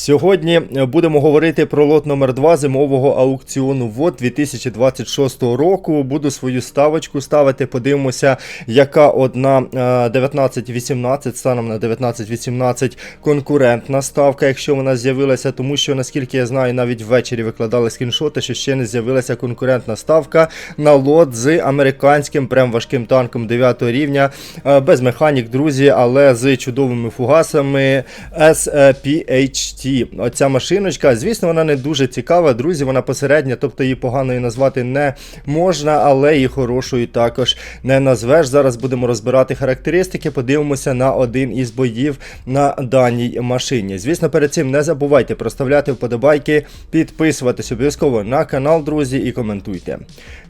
Сьогодні е, будемо говорити про лот номер 2 зимового аукціону ВОД 2026 року. Буду свою ставочку ставити. Подивимося, яка одна е, 19-18, станом на 19-18 конкурентна ставка, якщо вона з'явилася, тому що, наскільки я знаю, навіть ввечері викладали скріншоти, що ще не з'явилася конкурентна ставка на лот з американським прям важким танком 9 рівня, е, без механік, друзі, але з чудовими фугасами SPHT. Оця машиночка, звісно, вона не дуже цікава, друзі, вона посередня, тобто її поганою назвати не можна, але і хорошою також не назвеш. Зараз будемо розбирати характеристики, подивимося на один із боїв на даній машині. Звісно, перед цим не забувайте проставляти вподобайки, підписуватись обов'язково на канал, друзі, і коментуйте.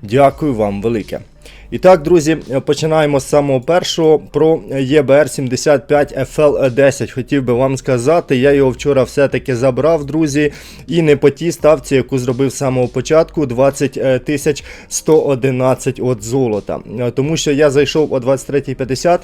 Дякую вам велике. І так, друзі, починаємо з самого першого про EBR75 FL10. Хотів би вам сказати, я його вчора все-таки забрав, друзі, і не по тій ставці, яку зробив з самого початку 20 тисяч 111 от золота. Тому що я зайшов о 23.50.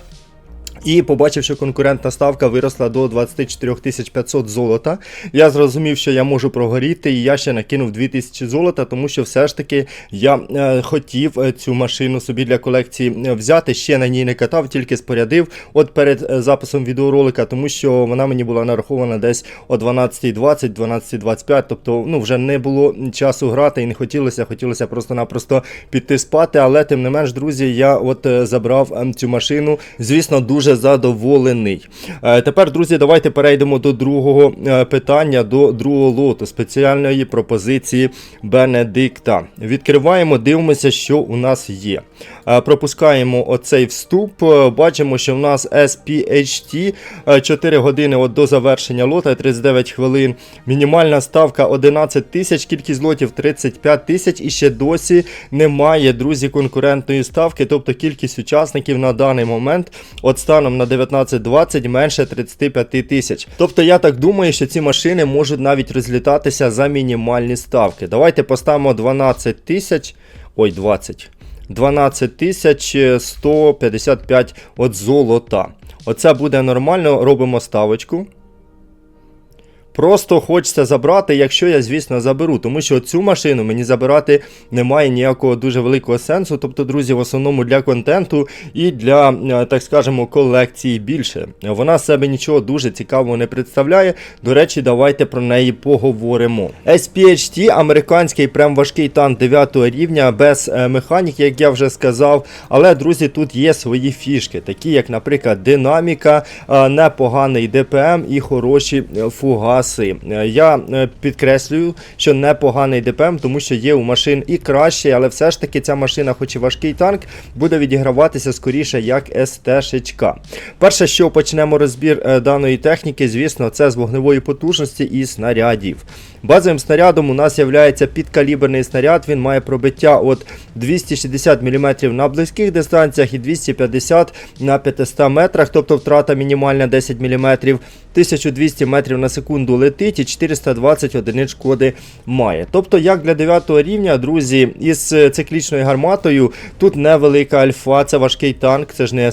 І побачив, що конкурентна ставка виросла до 24 500 золота. Я зрозумів, що я можу прогоріти, і я ще накинув 2000 золота, тому що все ж таки я е, хотів е, цю машину собі для колекції е, взяти. Ще на ній не катав, тільки спорядив от перед е, записом відеоролика, тому що вона мені була нарахована десь о 12.20, 12.25, тобто ну, вже не було часу грати і не хотілося, хотілося просто-напросто піти спати. Але тим не менш, друзі, я от забрав ем, цю машину. Звісно, дуже задоволений. Е, Тепер, друзі, давайте перейдемо до другого е, питання, до другого лоту спеціальної пропозиції Бенедикта. Відкриваємо, дивимося, що у нас є. Е, Пропускаємо оцей вступ. Бачимо, що в нас SPHT 4 години от до завершення лота, 39 хвилин. Мінімальна ставка 11 тисяч, кількість лотів 35 тисяч. І ще досі немає, друзі, конкурентної ставки, тобто кількість учасників на даний момент от станом на 19-20 менше 35 тисяч. Тобто я так думаю, що ці машини можуть навіть розлітатися за мінімальні ставки. Давайте поставимо 12 тисяч. Ой, 20. 12 тисяч 155 от золота. Оце буде нормально, робимо ставочку. Просто хочеться забрати, якщо я, звісно, заберу. Тому що цю машину мені забирати немає ніякого дуже великого сенсу. Тобто, друзі, в основному для контенту і для, е, так скажемо, колекції більше. Вона себе нічого дуже цікавого не представляє. До речі, давайте про неї поговоримо. SPHT, американський прям важкий танк 9 рівня, без е, механіки, як я вже сказав. Але, друзі, тут є свої фішки, такі як, наприклад, динаміка, е, непоганий ДПМ і хороші фугаси. Е, Я е, підкреслюю, що непоганий ДПМ, тому що є у машин і краще, але все ж таки ця машина, хоч і важкий танк, буде відіграватися скоріше як СТ-шечка. Перше, що почнемо розбір е, даної техніки, звісно, це з вогневої потужності і снарядів. Базовим снарядом у нас є підкаліберний снаряд, він має пробиття от 260 мм на близьких дистанціях і 250 на 500 метрах, тобто втрата мінімальна 10 мм, 1200 метрів на секунду летить і 420 одиниць шкоди має. Тобто, як для 9 рівня, друзі, із е, циклічною гарматою тут невелика альфа, це важкий танк, це ж не.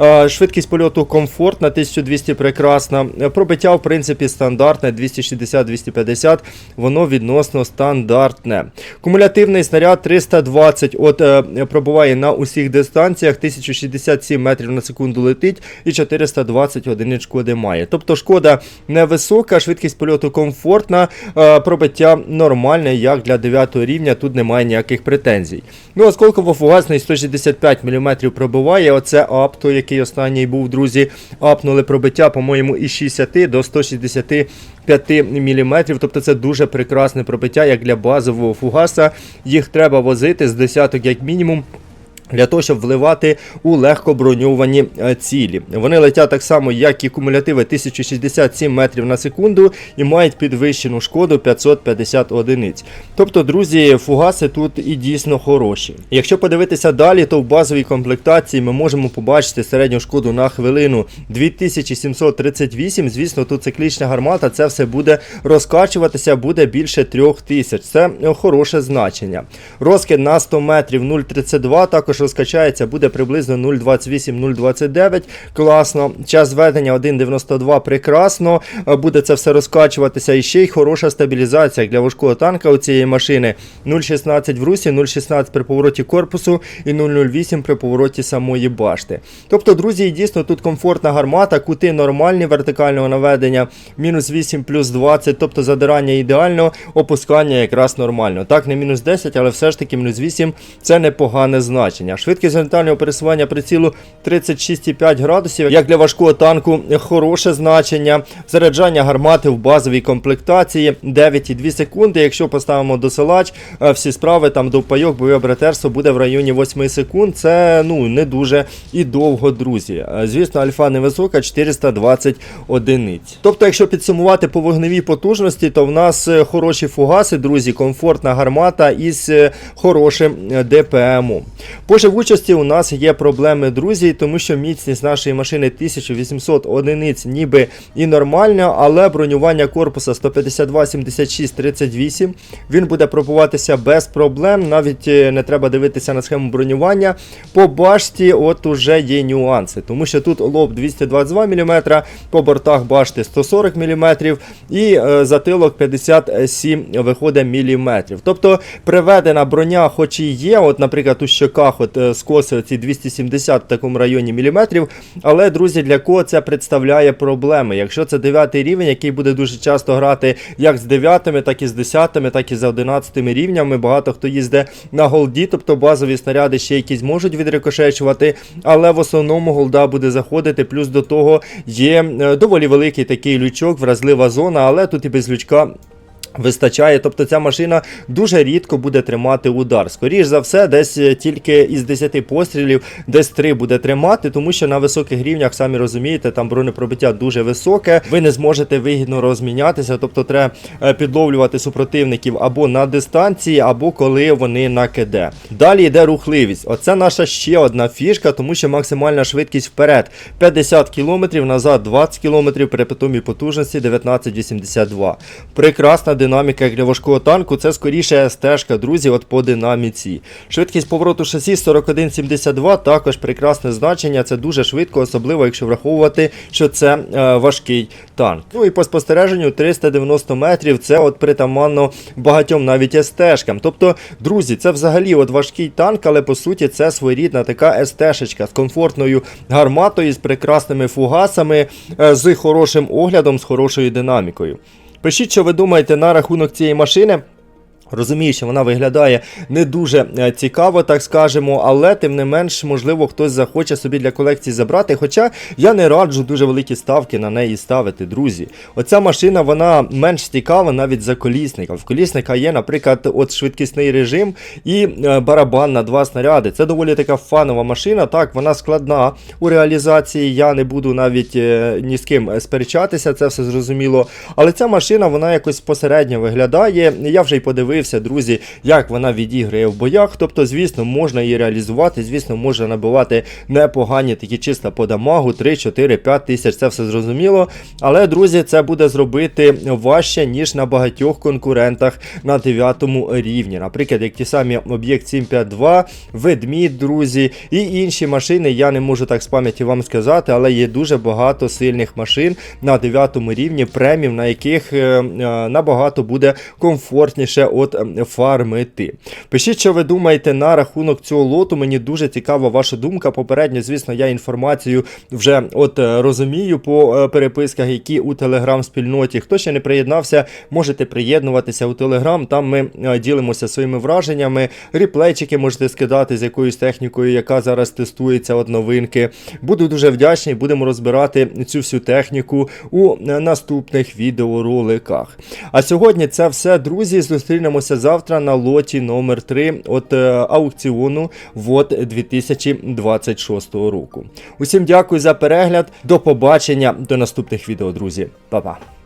Е, Швидкість польоту комфортна, 1200 прекрасна. Пробиття, в принципі, стандартне 260-250, воно відносно стандартне. Кумулятивний снаряд 320 от е, пробуває на усіх дистанціях, 1067 метрів на секунду летить і 420 одиниць шкоди має. Тобто шкода невисока, швидкість польоту комфортна, е, пробиття нормальне, як для 9 рівня, тут немає ніяких претензій. Ну, осколково фугасний 165 мм пробиває, оце апто, який останній був, друзі, апнули пробиття, по-моєму, із 60 до 165 мм. Тобто це дуже прекрасне пробиття, як для базового фугаса. Їх треба возити з десяток, як мінімум. Для того, щоб вливати у легко броньовані е, цілі. Вони летять так само, як і кумулятиви 1067 метрів на секунду і мають підвищену шкоду 550 одиниць. Тобто, друзі, фугаси тут і дійсно хороші. Якщо подивитися далі, то в базовій комплектації ми можемо побачити середню шкоду на хвилину 2738. Звісно, тут циклічна гармата, це все буде розкачуватися, буде більше 3000. Це е, хороше значення. Розкид на 100 метрів 0,32, також також розкачається, буде приблизно 0,28-0,29. Класно. Час зведення 1,92 прекрасно. Е, Буде це все розкачуватися. І ще й хороша стабілізація для важкого танка у цієї машини. 0,16 в русі, 0,16 при повороті корпусу і 0,08 при повороті самої башти. Тобто, друзі, дійсно тут комфортна гармата, кути нормальні вертикального наведення, мінус 8 плюс 20, тобто задирання ідеально, опускання якраз нормально. Так, не мінус 10, але все ж таки мінус 8 це непогане значення. Швидкість горизонтального пересування прицілу 36,5 градусів. Як для важкого танку, хороше значення. Заряджання гармати в базовій комплектації 9,2 секунди. Якщо поставимо досилач, е, всі справи там до пайок, бойове братерство буде в районі 8 секунд. Це ну не дуже і довго, друзі. Е, Звісно, альфа невисока, 420 одиниць. Тобто, якщо підсумувати по вогневій потужності, то в нас е, хороші фугаси, друзі, комфортна гармата із хорошим ДПМом. По живучості у нас є проблеми, друзі, тому що міцність нашої машини 1800 одиниць ніби і нормальна, але бронювання корпуса 152, 76, 38. Він буде пробуватися без проблем. Навіть е, не треба дивитися на схему бронювання. По башті от уже є нюанси, тому що тут лоб 222 мм, по бортах башти 140 мм і е, затилок 57 виходить міліметрів. Тобто приведена броня, хоч і є, от, наприклад, у щоках от, скоси ці 270 в такому районі міліметрів. Але, друзі, для кого це представляє проблеми? Якщо це 9 рівень, який буде дуже часто грати як з 9, так і з 10, так і з 11 рівнями. Багато хто їздить на голді, тобто базові снаряди ще якісь можуть відрикошечувати, але в основному голда буде заходити. Плюс до того є е, доволі великий такий лючок, вразлива зона, але тут і без лючка. Вистачає, тобто ця машина дуже рідко буде тримати удар. Скоріш за все, десь е, тільки із 10 пострілів, десь 3 буде тримати, тому що на високих рівнях, самі розумієте, там бронепробиття дуже високе. Ви не зможете вигідно розмінятися, тобто треба е, підловлювати супротивників або на дистанції, або коли вони на КД. Далі йде рухливість. Оце наша ще одна фішка, тому що максимальна швидкість вперед 50 км, назад 20 км, при питомій потужності 1982. Прекрасна динаміка як для важкого танку, це скоріше стежка, друзі, от по динаміці. Швидкість повороту шасі 41,72, також прекрасне значення, це дуже швидко, особливо якщо враховувати, що це е, важкий танк. Ну і по спостереженню 390 метрів, це от притаманно багатьом навіть СТ-шкам. Тобто, друзі, це взагалі от важкий танк, але по суті це своєрідна така СТ-шечка з комфортною гарматою, з прекрасними фугасами, е, з хорошим оглядом, з хорошою динамікою. Пишіть, що ви думаєте на рахунок цієї машини. Розумію, що вона виглядає не дуже е, цікаво, так скажемо, але тим не менш, можливо, хтось захоче собі для колекції забрати. Хоча я не раджу дуже великі ставки на неї ставити, друзі. Оця машина вона менш цікава навіть за колісника. В колісника є, наприклад, от швидкісний режим і е, барабан на два снаряди. Це доволі така фанова машина. Так, вона складна у реалізації. Я не буду навіть е, ні з ким сперечатися, це все зрозуміло. Але ця машина вона якось посередньо виглядає. Я вже й подивився, друзі, як вона відіграє в боях. Тобто, звісно, можна її реалізувати, звісно, можна набивати непогані такі числа по дамагу, 3, 4, 5 тисяч, це все зрозуміло. Але, друзі, це буде зробити важче, ніж на багатьох конкурентах на 9 рівні. Наприклад, як ті самі об'єкт 752, ведмідь, друзі, і інші машини. Я не можу так з пам'яті вам сказати, але є дуже багато сильних машин на 9 рівні, премів, на яких е, е, набагато буде комфортніше от е, фармити. Пишіть, що ви думаєте на рахунок цього лоту. Мені дуже цікава ваша думка. Попередньо, звісно, я інформацію вже от е, розумію по е, переписках, які у телеграм-спільноті. Хто ще не приєднався, можете приєднуватися у телеграм. Там ми е, ділимося своїми враженнями. Реплейчики можете скидати з якоюсь технікою, яка зараз тестується от новинки. Буду дуже вдячний, будемо розбирати цю всю техніку у наступних відеороликах. А сьогодні це все, друзі. Зустрінемося завтра на лоті номер 3 от е, аукціону ВОД 2026 року. Усім дякую за перегляд. До побачення, до наступних відео, друзі. Па-па.